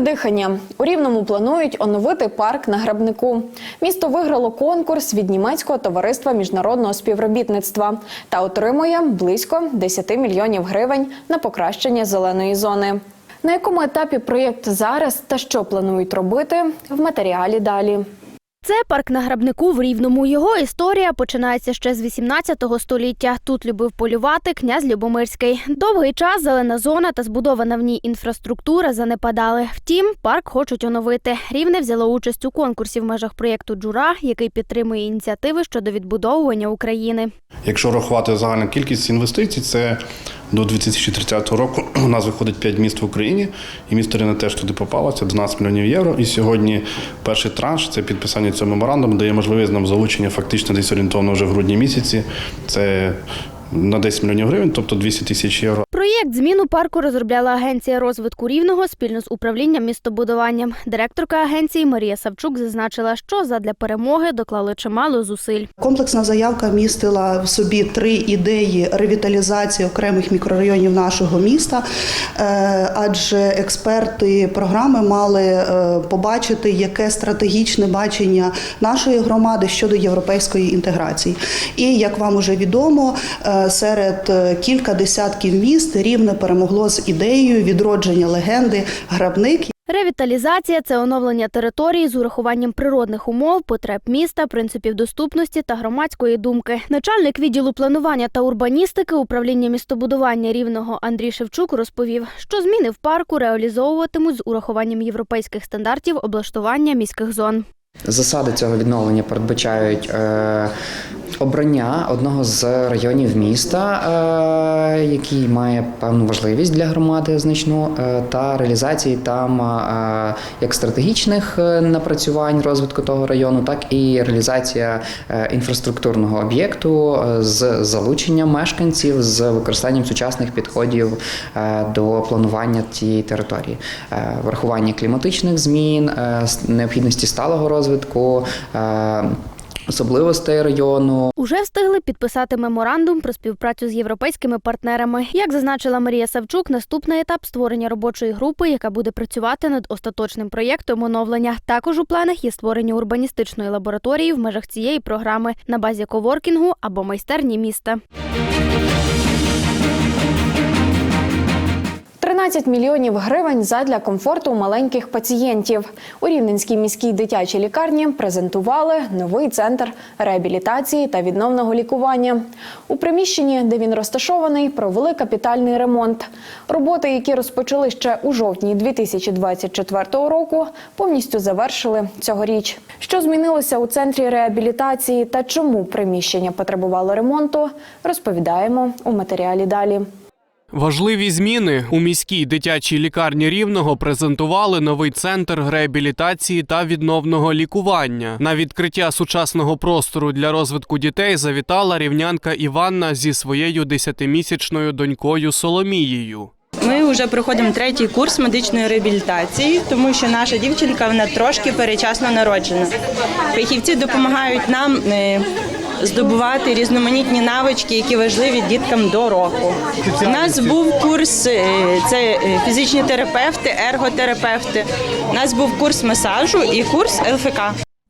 Дихання у рівному планують оновити парк на грабнику. Місто виграло конкурс від німецького товариства міжнародного співробітництва та отримує близько 10 мільйонів гривень на покращення зеленої зони. На якому етапі проєкт зараз та що планують робити в матеріалі далі. Це парк на грабнику в Рівному. Його історія починається ще з 18 століття. Тут любив полювати князь Любомирський. Довгий час зелена зона та збудована в ній інфраструктура занепадали. Втім, парк хочуть оновити. Рівне взяло участь у конкурсі в межах проєкту Джура, який підтримує ініціативи щодо відбудовування України. Якщо рахувати загальну кількість інвестицій, це до 2030 року у нас виходить 5 міст в Україні, і місто Рівне теж туди попало, це 12 мільйонів євро. І сьогодні перший транш це підписання цього меморандуму, дає можливість нам залучення фактично десь орієнтовно вже в грудні місяці. Це на 10 мільйонів гривень, тобто 200 тисяч євро. Проєкт зміну парку розробляла агенція розвитку рівного спільно з управлінням містобудуванням. Директорка агенції Марія Савчук зазначила, що задля перемоги доклали чимало зусиль. Комплексна заявка містила в собі три ідеї ревіталізації окремих мікрорайонів нашого міста, е, адже експерти програми мали е, побачити, яке стратегічне бачення нашої громади щодо європейської інтеграції. І як вам уже відомо, е, серед е, кілька десятків міст рівне перемогло з ідеєю відродження легенди Грабник. Ревіталізація це оновлення території з урахуванням природних умов, потреб міста, принципів доступності та громадської думки. Начальник відділу планування та урбаністики управління містобудування рівного Андрій Шевчук розповів, що зміни в парку реалізовуватимуть з урахуванням європейських стандартів облаштування міських зон. Засади цього відновлення передбачають е, обрання одного з районів міста, е, який має певну важливість для громади значну, е, та реалізації там як стратегічних напрацювань розвитку того району, так і реалізація інфраструктурного об'єкту з залученням мешканців з використанням сучасних підходів до планування цієї території, врахування кліматичних змін, необхідності сталого розвитку. Е, Особливостей району, Уже встигли підписати меморандум про співпрацю з європейськими партнерами. Як зазначила Марія Савчук, наступний етап створення робочої групи, яка буде працювати над остаточним проєктом оновлення. Також у планах є створення урбаністичної лабораторії в межах цієї програми на базі коворкінгу або майстерні міста. 13 мільйонів гривень задля комфорту маленьких пацієнтів. У Рівненській міській дитячій лікарні презентували новий центр реабілітації та відновного лікування. У приміщенні, де він розташований, провели капітальний ремонт. Роботи, які розпочали ще у жовтні 2024 року, повністю завершили цьогоріч. Що змінилося у центрі реабілітації та чому приміщення потребувало ремонту, розповідаємо у матеріалі далі. Важливі зміни у міській дитячій лікарні рівного презентували новий центр реабілітації та відновного лікування. На відкриття сучасного простору для розвитку дітей завітала рівнянка Іванна зі своєю десятимісячною донькою Соломією. Ми вже проходимо третій курс медичної реабілітації, тому що наша дівчинка вона трошки перечасно народжена. Фахівці допомагають нам е, здобувати різноманітні навички, які важливі діткам до року. У нас був курс е, це е, фізичні терапевти, ерготерапевти. У нас був курс масажу і курс ЛФК.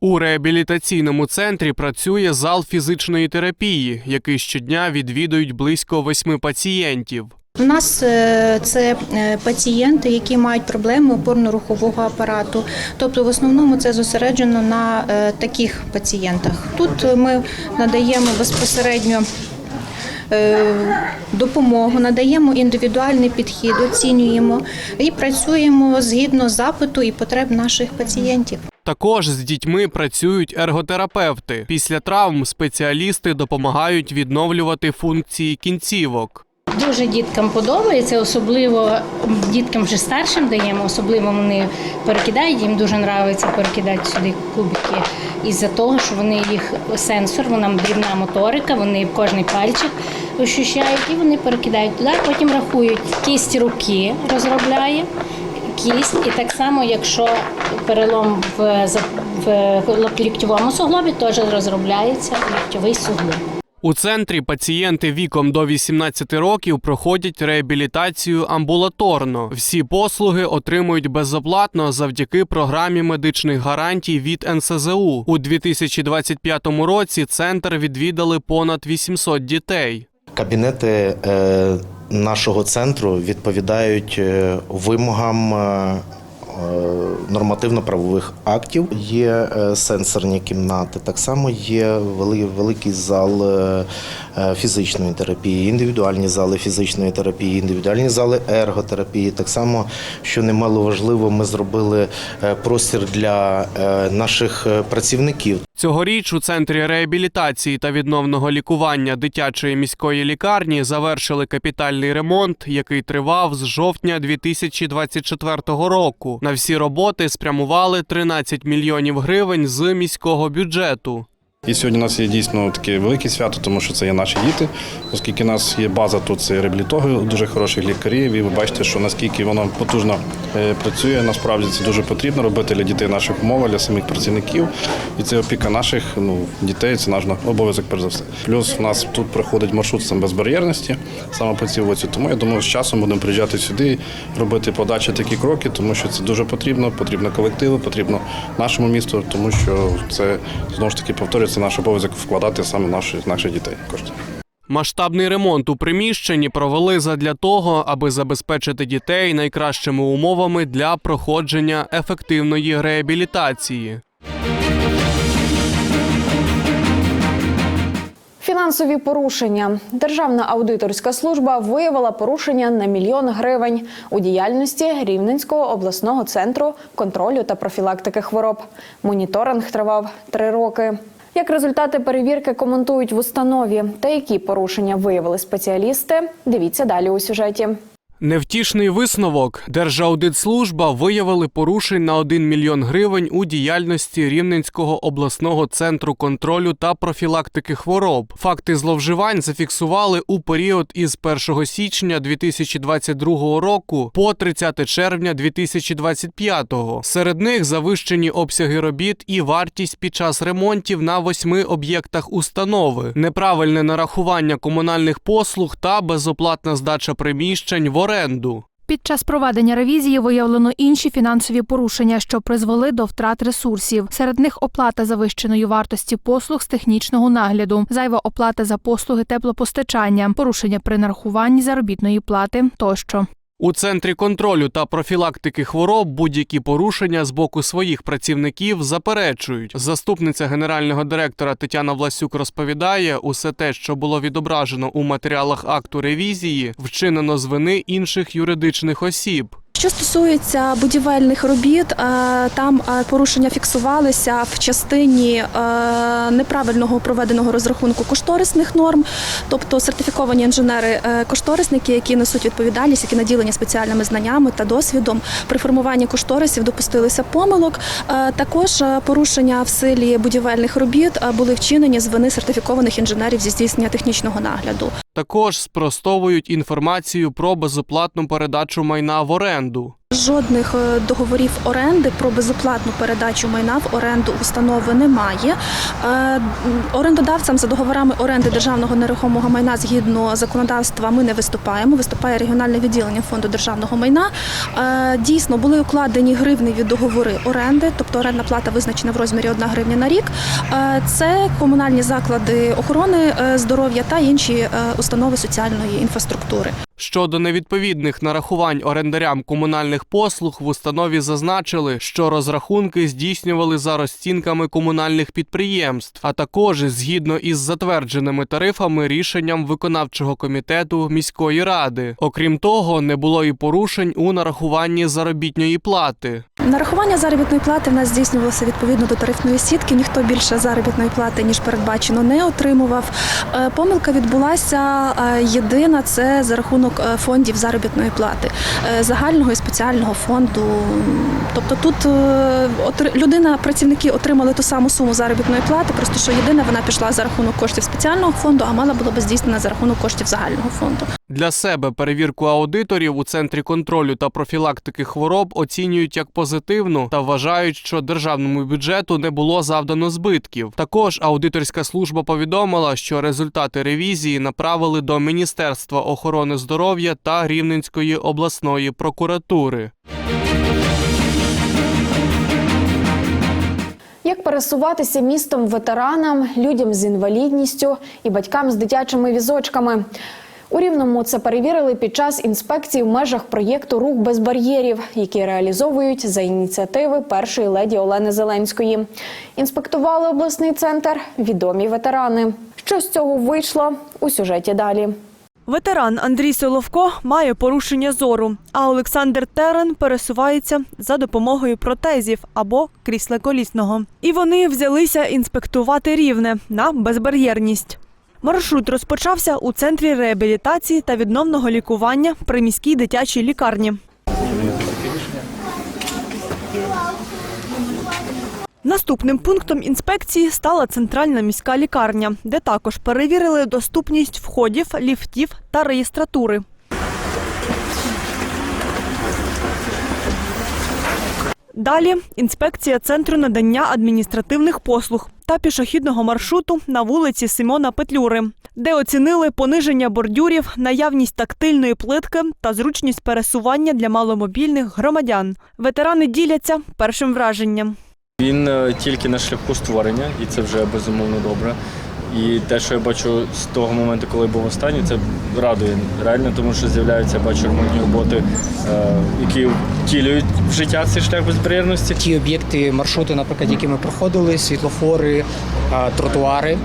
У реабілітаційному центрі працює зал фізичної терапії, який щодня відвідують близько восьми пацієнтів. У нас е, це е, пацієнти, які мають проблеми опорно-рухового апарату. Тобто, в основному це зосереджено на е, таких пацієнтах. Тут ми надаємо безпосередньо. Допомогу надаємо індивідуальний підхід, оцінюємо і працюємо згідно запиту і потреб наших пацієнтів. Також з дітьми працюють ерготерапевти. Після травм спеціалісти допомагають відновлювати функції кінцівок. Дуже діткам подобається, особливо діткам вже старшим даємо, особливо вони перекидають, їм дуже подобається перекидати сюди кубики. Із-за того, що вони їх сенсор, вона дрібна моторика, вони кожний пальчик ощущають і вони перекидають туди, потім рахують кість руки, розробляє кість, і так само, якщо перелом в, в ліктьовому суглобі, теж розробляється ліктьовий суглоб. У центрі пацієнти віком до 18 років проходять реабілітацію амбулаторно. Всі послуги отримують безоплатно завдяки програмі медичних гарантій від НСЗУ. У 2025 році центр відвідали понад 800 дітей. Кабінети е, нашого центру відповідають е, вимогам е, нормативно-правових актів. Є е, сенсорні кімнати, так само є великий зал е, е, фізичної терапії, індивідуальні зали фізичної терапії, індивідуальні зали ерготерапії. Так само, що немало важливо, ми зробили е, простір для е, наших е, працівників. Цьогоріч у центрі реабілітації та відновного лікування дитячої міської лікарні завершили капітальний ремонт, який тривав з жовтня 2024 року. На всі роботи спрямували 13 мільйонів гривень з міського бюджету. І сьогодні у нас є дійсно таке велике свято, тому що це є наші діти, оскільки у нас є база тут це реабілітологів, дуже хороших лікарів. І ви бачите, що наскільки воно потужно е, працює. Насправді це дуже потрібно робити для дітей наших умов, для самих працівників. І це опіка наших ну, дітей, це наш обов'язок перш за все. Плюс у нас тут проходить маршрут сам безбар'єрності саме по цій вулиці. Тому я думаю, з часом будемо приїжджати сюди, робити подальші такі кроки, тому що це дуже потрібно. Потрібно колективу, потрібно нашому місту, тому що це знову ж таки повторюється наш обов'язок вкладати саме в наших наших дітей кошти. Масштабний ремонт у приміщенні провели задля того, аби забезпечити дітей найкращими умовами для проходження ефективної реабілітації. Фінансові порушення. Державна аудиторська служба виявила порушення на мільйон гривень у діяльності Рівненського обласного центру контролю та профілактики хвороб. Моніторинг тривав три роки. Як результати перевірки коментують в установі та які порушення виявили спеціалісти, дивіться далі у сюжеті. Невтішний висновок. Держаудитслужба виявили порушень на 1 мільйон гривень у діяльності Рівненського обласного центру контролю та профілактики хвороб. Факти зловживань зафіксували у період із 1 січня 2022 року по 30 червня 2025. Серед них завищені обсяги робіт і вартість під час ремонтів на восьми об'єктах установи, неправильне нарахування комунальних послуг та безоплатна здача приміщень в оренду. Під час проведення ревізії виявлено інші фінансові порушення, що призвели до втрат ресурсів. Серед них оплата завищеної вартості послуг з технічного нагляду, зайва оплата за послуги теплопостачання, порушення при нарахуванні заробітної плати тощо. У центрі контролю та профілактики хвороб будь-які порушення з боку своїх працівників заперечують. Заступниця генерального директора Тетяна Власюк розповідає, усе те, що було відображено у матеріалах акту ревізії, вчинено з вини інших юридичних осіб. Що стосується будівельних робіт, е, там е, порушення фіксувалися в частині е, неправильного проведеного розрахунку кошторисних норм, тобто сертифіковані інженери-кошторисники, які несуть відповідальність, які наділені спеціальними знаннями та досвідом при формуванні кошторисів допустилися помилок. Також порушення в силі будівельних робіт були вчинені з вини сертифікованих інженерів зі здійснення технічного нагляду. Також спростовують інформацію про безоплатну передачу майна в оренду. Жодних е, договорів оренди про безоплатну передачу майна в оренду установи немає. Е, Орендодавцям за договорами оренди державного нерухомого майна згідно законодавства ми не виступаємо. Виступає регіональне відділення фонду державного майна. Е, Дійсно були укладені гривневі договори оренди, тобто орендна плата визначена в розмірі 1 гривня на рік. Це комунальні заклади охорони здоров'я та інші установи соціальної інфраструктури. Щодо невідповідних нарахувань орендарям комунальних послуг в установі зазначили, що розрахунки здійснювали за розцінками комунальних підприємств, а також згідно із затвердженими тарифами рішенням виконавчого комітету міської ради. Окрім того, не було і порушень у нарахуванні заробітної плати. Нарахування заробітної плати в нас здійснювалося відповідно до тарифної сітки. Ніхто більше заробітної плати ніж передбачено не отримував. Е, Помилка відбулася е, єдина це за рахунок е, фондів заробітної плати загального і спеціального фонду. Тобто тут людина, працівники отримали ту саму суму заробітної плати, просто що єдина вона пішла за рахунок коштів спеціального фонду, а мала була би здійснена за рахунок коштів загального фонду. Для себе перевірку аудиторів у центрі контролю та профілактики хвороб оцінюють як позитивну та вважають, що державному бюджету не було завдано збитків. Також аудиторська служба повідомила, що результати ревізії направили до Міністерства охорони здоров'я та Рівненської обласної прокуратури. Як пересуватися містом ветеранам, людям з інвалідністю і батькам з дитячими візочками? У Рівному це перевірили під час інспекції в межах проєкту Рух без бар'єрів, який реалізовують за ініціативи першої леді Олени Зеленської. Інспектували обласний центр відомі ветерани. Що з цього вийшло у сюжеті далі. Ветеран Андрій Соловко має порушення зору, а Олександр Терен пересувається за допомогою протезів або крісла колісного. І вони взялися інспектувати рівне на безбар'єрність. Маршрут розпочався у центрі реабілітації та відновного лікування при міській дитячій лікарні. Наступним пунктом інспекції стала центральна міська лікарня, де також перевірили доступність входів, ліфтів та реєстратури. Далі інспекція центру надання адміністративних послуг та пішохідного маршруту на вулиці Симона Петлюри, де оцінили пониження бордюрів, наявність тактильної плитки та зручність пересування для маломобільних громадян. Ветерани діляться першим враженням. Він е, тільки на шляху створення, і це вже безумовно добре. І те, що я бачу з того моменту, коли був останній, це радує реально, тому що з'являються, бачу ремонтні роботи, е, які втілюють в життя цей шлях безбар'єрності. Ті об'єкти, маршрути, наприклад, які ми проходили, світлофори, а, тротуари,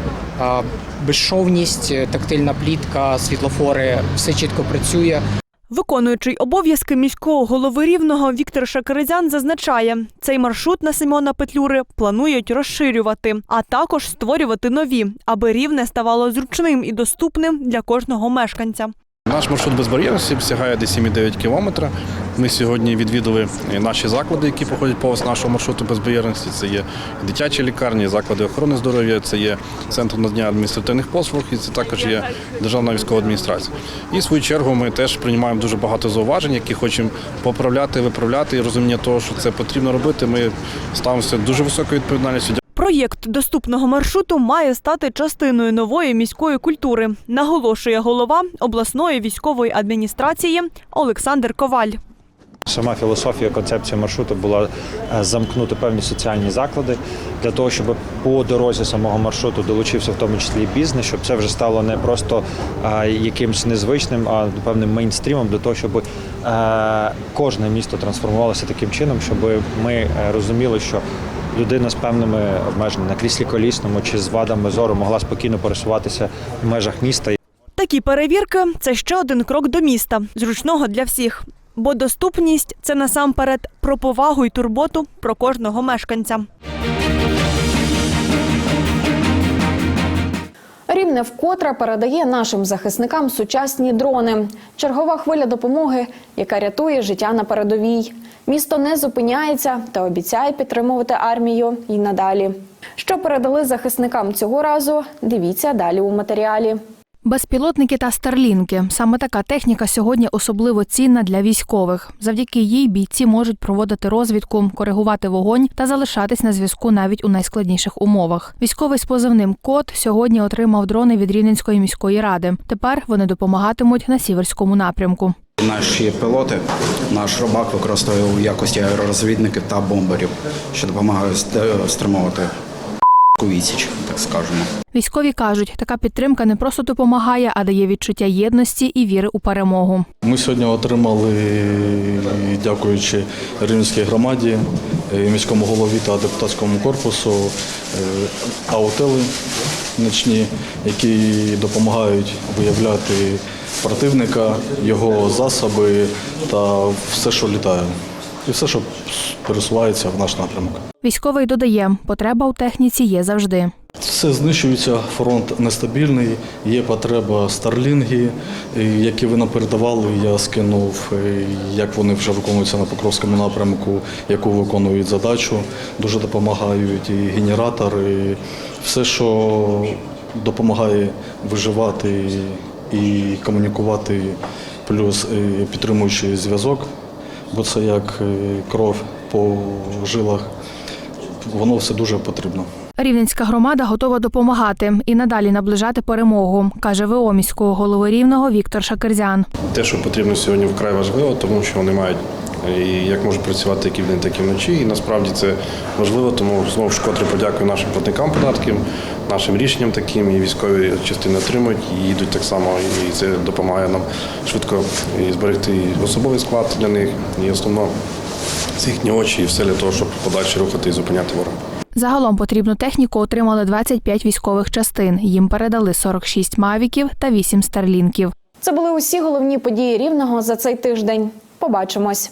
безшовність, тактильна плітка, світлофори, все чітко працює. Виконуючий обов'язки міського голови рівного Віктор Шакаризян зазначає, цей маршрут на Симона Петлюри планують розширювати, а також створювати нові, аби рівне ставало зручним і доступним для кожного мешканця. Наш маршрут безбар'єрності сягає десь 7,9 кілометра. Ми сьогодні відвідали наші заклади, які походять по нашого маршруту безбар'єрності. Це є дитячі лікарні, заклади охорони здоров'я, це є центр надання адміністративних послуг, і це також є державна військова адміністрація. І в свою чергу ми теж приймаємо дуже багато зауважень, які хочемо поправляти, виправляти. І розуміння того, що це потрібно робити. Ми ставимося дуже високою відповідальністю. Проєкт доступного маршруту має стати частиною нової міської культури, наголошує голова обласної військової адміністрації Олександр Коваль. Сама філософія концепція маршруту була е, замкнути певні соціальні заклади для того, щоб по дорозі самого маршруту долучився в тому числі бізнес, щоб це вже стало не просто е, якимось незвичним, а певним мейнстрімом для того, щоб е, кожне місто трансформувалося таким чином, щоб ми розуміли, що людина з певними обмеженнями на кріслі колісному чи з вадами зору могла спокійно пересуватися в межах міста. Такі перевірки це ще один крок до міста, зручного для всіх. Бо доступність це насамперед про повагу й турботу про кожного мешканця. Рівне вкотре передає нашим захисникам сучасні дрони. Чергова хвиля допомоги, яка рятує життя на передовій. Місто не зупиняється та обіцяє підтримувати армію і надалі. Що передали захисникам цього разу? Дивіться далі у матеріалі. Безпілотники та старлінки саме така техніка сьогодні особливо цінна для військових. Завдяки їй бійці можуть проводити розвідку, коригувати вогонь та залишатись на зв'язку навіть у найскладніших умовах. Військовий з позивним код сьогодні отримав дрони від Рівненської міської ради. Тепер вони допомагатимуть на сіверському напрямку. Наші пілоти, наш робак використовує у якості аеророзвідників та бомберів, що допомагає ст- стримувати відсіч, так скажемо. Військові кажуть, така підтримка не просто допомагає, а дає відчуття єдності і віри у перемогу. Ми сьогодні отримали, дякуючи Рівненській громаді, е, міському голові та депутатському корпусу, е, аутели ночні, які допомагають виявляти противника, його засоби та все, що літає. І все, що пересувається в наш напрямок. Військовий додає, потреба у техніці є завжди. Все знищується, фронт нестабільний, є потреба старлінги, які ви нам передавали. Я скинув, як вони вже виконуються на Покровському напрямку, яку виконують задачу. Дуже допомагають і генератори, все, що допомагає виживати і комунікувати, плюс е, підтримуючий зв'язок, бо це як е, кров по жилах. Воно все дуже потрібно. Рівненська громада готова допомагати і надалі наближати перемогу, каже ВО міського голови рівного Віктор Шакерзян. Те, що потрібно сьогодні вкрай важливо, тому що вони мають і як можуть працювати як і вдень, так і вночі. І насправді це важливо, тому знову ж вкотре подякую нашим платникам податків, нашим рішенням таким, і військові частини отримують, і їдуть так само, і це допомагає нам швидко і зберегти особовий склад для них, і основно це їхні очі, і все для того, щоб подальше рухати і зупиняти ворога. Загалом потрібну техніку отримали 25 військових частин. Їм передали 46 мавіків та 8 старлінків. Це були усі головні події рівного за цей тиждень. Побачимось.